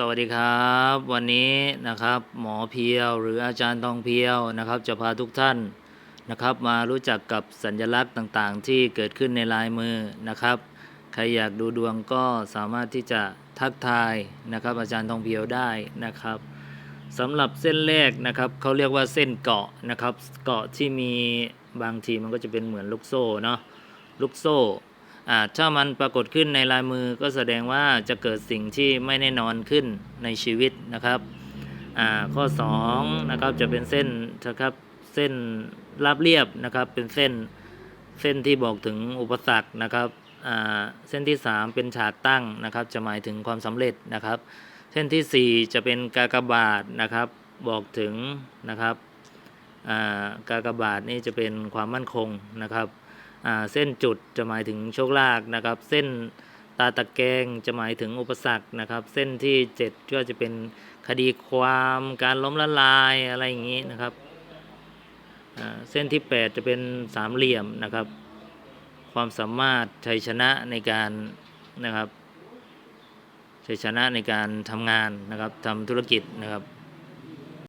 สวัสดีครับ วันนี้นะครับหมอเพียว หรืออาจารย์ทองเพียวนะครับ จะพาทุกท่านนะครับ มารู้จักกับสัญลักษณ์ต่างๆ ที่เกิดขึ้นในลายมือนะครับ ใครอยากดูดวงก็สามารถที่จะทักทายนะครับ อาจารย์ทองเพียวได้นะครับสำหรับเส้นแรกนะครับเขาเรียกว่าเส้นเกาะนะครับ เกาะที่มีบางทีมันก็จะเป็นเหมือนลูกโซ่เนาะลูกโซ่ ถ้ามันปรากฏขึ้นในลายมือก็แสดงว่าจะเกิดสิ่งที่ไม่แน่นอนขึ้นในชีวิตนะครับอ่าข้อ2นะครับจะเป็นเส้นนะครับเส้นราบเรียบนะครับเป็นเส้นเส้นที่บอกถึงอุปสรรคนะครับอ่าเส้นที่ 3 เป็นฉากตั้งนะครับ จะหมายถึงความสำเร็จนะครับ เส้นทีสี่ 4 จะเป็นกากบาทนะครับ บอกถึงนะครับอ่ากากบาทนี่จะเป็นความมั่นคงนะครับ เส้นจุดจะหมายถึงโชคลาภนะครับ เส้นตาตะแกงจะหมายถึงอุปสรรคนะครับ เส้นที่ 7 ก็จะเป็นคดีความการล้มละลายอะไรอย่างนี้นะครับเส้นที่ 8 จะเป็นสามเหลี่ยมนะครับ ความสามารถชัยชนะในการนะครับชัยชนะในการทำงานนะครับทำธุรกิจนะครับ